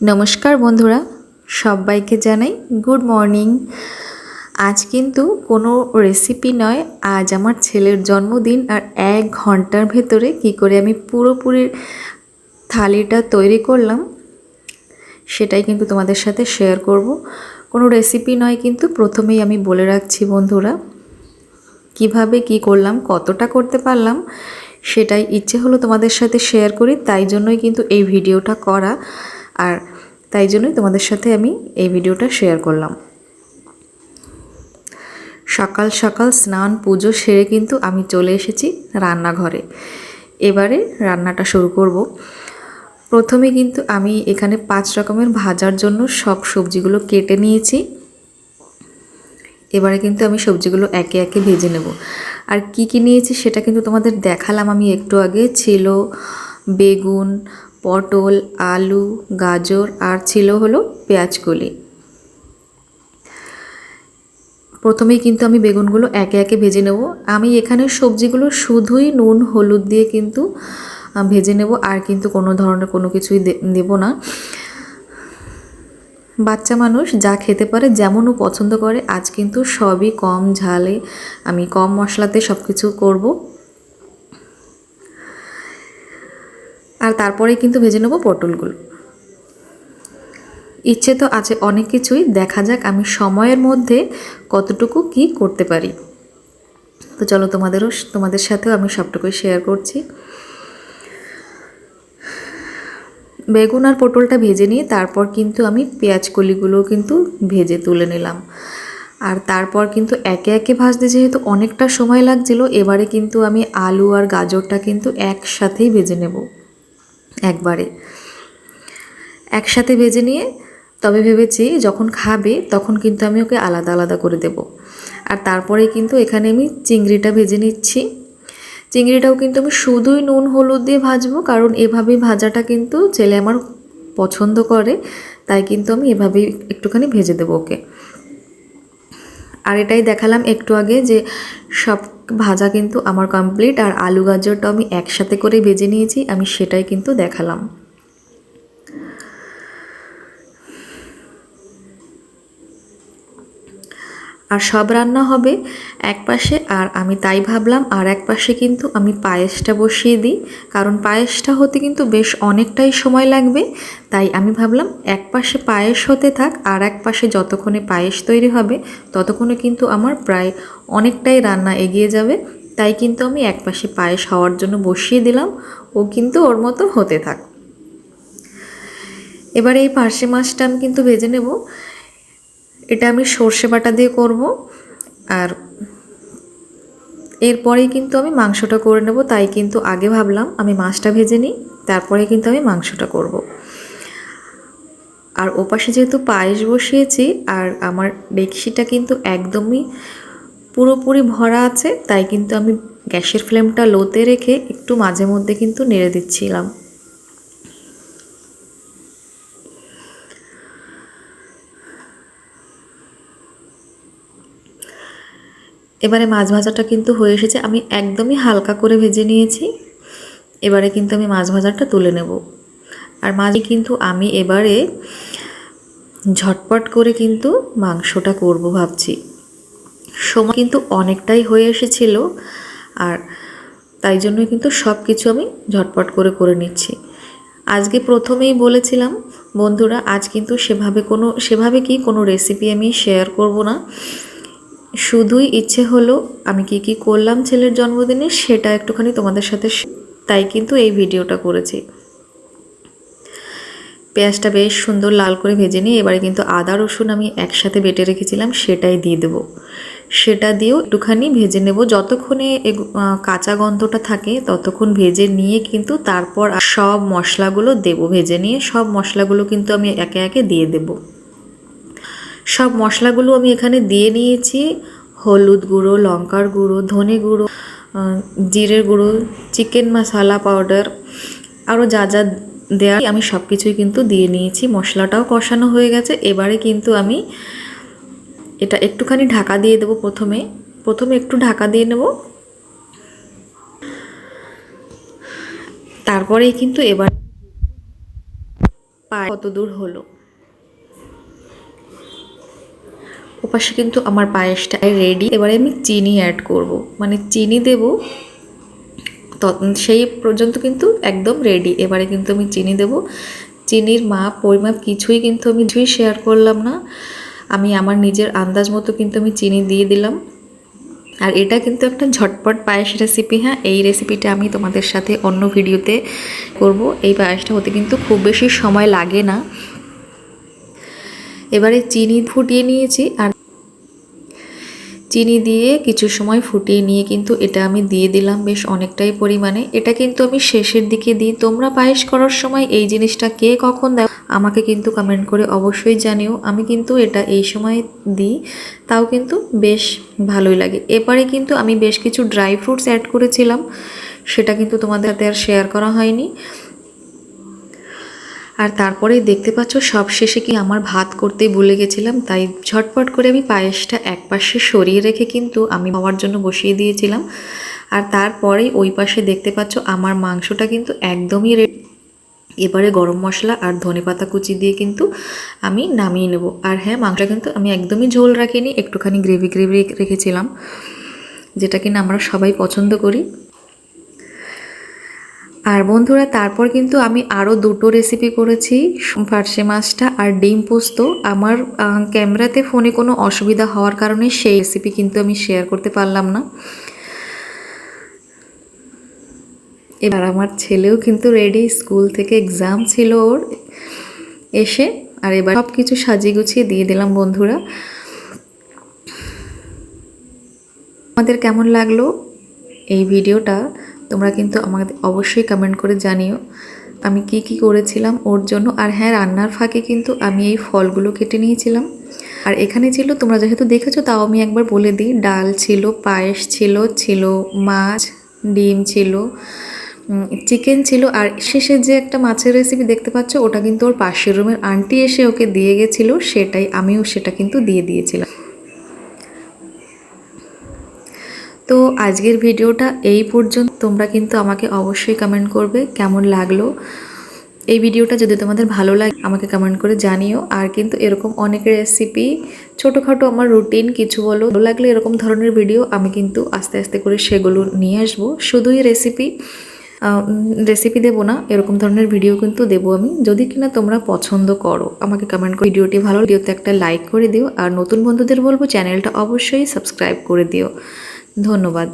নমস্কার বন্ধুরা, সবাইকে জানাই গুড মর্নিং। আজ কিন্তু কোনো রেসিপি নয়, আজ আমার ছেলের জন্মদিন আর এক ঘণ্টার ভেতরে কি করে আমি পুরোপুরি থালিটা তৈরি করলাম সেটাই কিন্তু তোমাদের সাথে শেয়ার করব। কোনো রেসিপি নয় কিন্তু প্রথমেই আমি বলে রাখছি বন্ধুরা, কীভাবে কি করলাম, কতটা করতে পারলাম সেটাই ইচ্ছে হলো তোমাদের সাথে শেয়ার করি, তাই জন্যই কিন্তু এই ভিডিওটা করা। আর তাই জন্যই তোমাদের সাথে আমি এই ভিডিওটা শেয়ার করলাম। সকাল সকাল স্নান, পুজো সেরে কিন্তু আমি চলে এসেছি রান্নাঘরে। এবারে রান্নাটা শুরু করব। প্রথমে কিন্তু আমি এখানে পাঁচ রকমের ভাজার জন্য সব সবজিগুলো কেটে নিয়েছি। এবারে কিন্তু আমি সবজিগুলো একে একে ভেজে নেব। আর কি কি নিয়েছি সেটা কিন্তু তোমাদের দেখালাম। আমি একটু আগে ছিল বেগুন পটল, আলু, গাজর আর ছিল হলো পেঁয়াজকলি। প্রথমেই কিন্তু আমি বেগুনগুলো একে একে ভেজে নেব। আমি এখানে সবজিগুলো শুধুই নুন, হলুদ দিয়ে কিন্তু ভেজে নেব। আর কিন্তু কোনো ধরনের কোনো কিছুই দেব না। বাচ্চা মানুষ যা খেতে পারে যেমনও পছন্দ করে, আজ কিন্তু সবই কম ঝালে। আমি কম মশলাতে সব কিছু করব। আর তারপরে কিন্তু ভেজে নেব পটলগুলো। ইচ্ছে তো আছে অনেক কিছুই, দেখা যাক আমি সময়ের মধ্যে কতটুকু কি করতে পারি। তো চলো তোমাদেরও, তোমাদের সাথেও আমি সবটুকুই শেয়ার করছি। বেগুন আর পটলটা ভেজে নিয়ে তারপর কিন্তু আমি পেঁয়াজ কলিগুলোও কিন্তু ভেজে তুলে নিলাম। আর তারপর কিন্তু একে একে ভাজতে যেহেতু অনেকটা সময় লাগছিল, এবারে কিন্তু আমি আলু আর গাজরটা কিন্তু একসাথেই ভেজে নেব। একবারে। একসাথে ভেজে নিয়ে তবে ভেবেছি যখন খাবে তখন কিন্তু আমি ওকে আলাদা আলাদা করে দেব। আর তারপরে কিন্তু এখানে আমি চিংড়িটা ভেজে নিচ্ছি। চিংড়িটাও কিন্তু আমি শুধুই নুন, হলুদ দিয়ে ভাজবো, কারণ এভাবেই ভাজাটা কিন্তু ছেলে আমার পছন্দ করে, তাই কিন্তু আমি এভাবেই একটুখানি ভেজে দেবো ওকে। আর এটাই দেখালাম একটু আগে যে সব ভাজা কিন্তু আমার কমপ্লিট আর আলু গাজরটা আমি একসাথে করে ভেজে নিয়েছি, আমি সেটাই কিন্তু দেখালাম। আর সব রান্না হবে এক পাশে, আর আমি তাই ভাবলাম, আর এক পাশে কিন্তু আমি পায়েসটা বসিয়ে দিই, কারণ পায়েসটা হতে কিন্তু বেশ অনেকটাই সময় লাগবে। তাই আমি ভাবলাম, এক পাশে পায়েস হতে থাক, আর এক পাশে যতক্ষণে পায়েস তৈরি হবে, ততক্ষণে কিন্তু আমার প্রায় অনেকটাই রান্না এগিয়ে যাবে। তাই কিন্তু আমি এক পাশে পায়েস হওয়ার জন্য বসিয়ে দিলাম, ও কিন্তু ওর মতো হতে থাক। এবার এই পার্শে মাছটা আমি কিন্তু ভেজে নেব। এটা আমি সর্ষে বাটা দিয়ে করব আর এরপরেই কিন্তু আমি মাংসটা করে নেব, তাই কিন্তু আগে ভাবলাম আমি মাছটা ভেজে নিই, তারপরে কিন্তু আমি মাংসটা করব। আর ওপাশে যেহেতু পায়েস বসিয়েছি, আর আমার ডেকসিটা কিন্তু একদমই পুরোপুরি ভরা আছে, তাই কিন্তু আমি গ্যাসের ফ্লেমটা লোতে রেখে একটু মাঝে মধ্যে কিন্তু নেড়ে দিচ্ছিলাম এবারে মাছ ভাজাটা কিন্তু হয়ে এসেছে। আমি একদমই হালকা করে ভেজে নিয়েছি। এবারে কিন্তু আমি মাছ ভাজাটা তুলে নেব। আর মাঝে কিন্তু আমি এবারে ঝটপট করে কিন্তু মাংসটা করব ভাবছি। সময় কিন্তু অনেকটাই হয়ে এসেছিল আর তাই জন্যই কিন্তু সব কিছু আমি ঝটপট করে করে নিচ্ছি। আজকে প্রথমেই বলেছিলাম, বন্ধুরা, আজ কিন্তু সেভাবে কোনো, সেভাবে কি কোনো রেসিপি আমি শেয়ার করব না। শুধুই ইচ্ছে হলো আমি কি কি করলাম ছেলের জন্মদিনে সেটা একটুখানি তোমাদের সাথে তাই কিন্তু এই ভিডিওটা করেছি। পেঁয়াজটা বেশ সুন্দর লাল করে ভেজে নিই এবারে কিন্তু আদা, রসুন আমি একসাথে বেটে রেখেছিলাম, সেটাই দিয়ে দেব। সেটা দিয়েও একটুখানি ভেজে নেব। যতক্ষণে কাঁচা গন্ধটা থাকে ততক্ষণ ভেজে নিয়ে কিন্তু তারপর সব মশলাগুলো দেব। ভেজে নিয়ে সব মশলাগুলো কিন্তু আমি একে একে দিয়ে দেবো। সব মশলাগুলো আমি এখানে দিয়ে নিয়েছি। হলুদ গুঁড়ো, লঙ্কার গুঁড়ো, ধনে গুঁড়ো জিরের গুঁড়ো, চিকেন মশলা পাউডার আরও যা যা দেওয়া আমি সব কিছুই কিন্তু দিয়ে নিয়েছি। মশলাটাও কষানো হয়ে গেছে। এবারে কিন্তু আমি এটা একটুখানি ঢাকা দিয়ে দেবো প্রথমে। প্রথমে একটু ঢাকা দিয়ে নেব। তারপরেই কিন্তু এবার কত দূর হলো। ওপাশে কিন্তু আমার পায়েসটা রেডি এবারে আমি চিনি অ্যাড করব। মানে চিনি দেব সেই পর্যন্ত কিন্তু একদম রেডি এবারে কিন্তু আমি চিনি দেব। চিনির মাপ, পরিমাপ কিছুই কিন্তু আমি কিছুই শেয়ার করলাম না। আমি আমার নিজের আন্দাজ মতো কিন্তু আমি চিনি দিয়ে দিলাম। আর এটা কিন্তু একটা ঝটপট পায়েস রেসিপি হ্যাঁ? এই রেসিপিটা আমি তোমাদের সাথে অন্য ভিডিওতে করব। এই পায়েসটা হতে কিন্তু খুব বেশি সময় লাগে না। এবারে চিনি ফুটিয়ে নিয়েছি আর চিনি দিয়ে কিছু সময় ফুটিয়ে নিয়ে কিন্তু এটা আমি দিয়ে দিলাম বেশ অনেকটাই পরিমাণে। এটা কিন্তু আমি শেষের দিকে দিই। তোমরা পায়েস করার সময় এই জিনিসটা কে কখন দাও আমাকে কিন্তু কমেন্ট করে অবশ্যই জানিও। আমি কিন্তু এটা এই সময় দিই। তাও কিন্তু বেশ ভালোই লাগে। এবারে কিন্তু আমি বেশ কিছু ড্রাই ফ্রুটস অ্যাড করেছিলাম। সেটা কিন্তু তোমাদের হাতে আর শেয়ার করা হয়নি। আর তারপরে দেখতে পাচ্ছ সব শেষে কি আমার ভাত করতে ভুলে গেছিলাম, তাই ঝটপট করে আমি পায়েসটা এক পাশে সরিয়ে রেখে কিন্তু আমি হওয়ার জন্য বসিয়ে দিয়েছিলাম। আর তারপরে ওই পাশে দেখতে পাচ্ছ, আমার মাংসটা কিন্তু একদমই এবারে গরম মশলা আর ধনে পাতা কুচি দিয়ে কিন্তু আমি নামিয়ে নেব। আর হ্যাঁ মাংসটা কিন্তু আমি একদমই ঝোল রাখিনি, একটুখানি গ্রেভি গ্রেভি রেখেছিলাম, যেটা কিনা আমরা সবাই পছন্দ করি। আর বন্ধুরা, তারপর কিন্তু আমি আরও দুটো রেসিপি করেছি, ফার্সে মাছটা আর ডিম পোস্ত। আমার ক্যামেরাতে ফোনে কোনো অসুবিধা হওয়ার কারণে সেই রেসিপি কিন্তু আমি শেয়ার করতে পারলাম না। এবার আমার ছেলেও কিন্তু রেডি স্কুল থেকে এক্সাম ছিল ওর এসে। আর এবার সব কিছু সাজিয়ে গুছিয়ে দিয়ে দিলাম বন্ধুরা। আমাদের কেমন লাগল এই ভিডিওটা? তোমরা কিন্তু আমাকে অবশ্যই কমেন্ট করে জানিও আমি কি কি করেছিলাম ওর জন্য। আর হ্যাঁ রান্নার ফাঁকে কিন্তু আমি এই ফলগুলো কেটে নিয়েছিলাম। আর এখানে ছিল, তোমরা যেহেতু দেখেছ, তাও আমি একবার বলে দিই, ডাল ছিল, পায়েস ছিল ছিল মাছ, ডিম ছিল চিকেন ছিল। আর শেষে যে একটা মাছের রেসিপি দেখতে পাচ্ছ, ওটা কিন্তু ওর পাশের রুমের আন্টি এসে ওকে দিয়ে গেছিল, সেটাই আমিও সেটা কিন্তু দিয়ে দিয়েছিলাম। তো আজকের ভিডিওটা এই পর্যন্ত। তোমরা কিন্তু আমাকে অবশ্যই কমেন্ট করবে কেমন লাগল। এই ভিডিওটা যদি তোমাদের ভালো লাগে, আমাকে কমেন্ট করে জানিও। আর কিন্তু এরকম অনেক রেসিপি ছোটোখাটো আমার রুটিন কিছু বলো। ভালো লাগলে এরকম ধরনের ভিডিও আমি কিন্তু আস্তে আস্তে করে সেগুলো নিয়ে আসব। শুধুই রেসিপি রেসিপি দেবো না, এরকম ধরনের ভিডিও কিন্তু দেবো আমি। যদি কিনা তোমরা পছন্দ করো, আমাকে কমেন্ট করে ভিডিওটি ভালো ভিডিওতে একটা লাইক করে দিও। আর নতুন বন্ধুদের বলব চ্যানেলটা অবশ্যই সাবস্ক্রাইব করে দিও। ধন্যবাদ।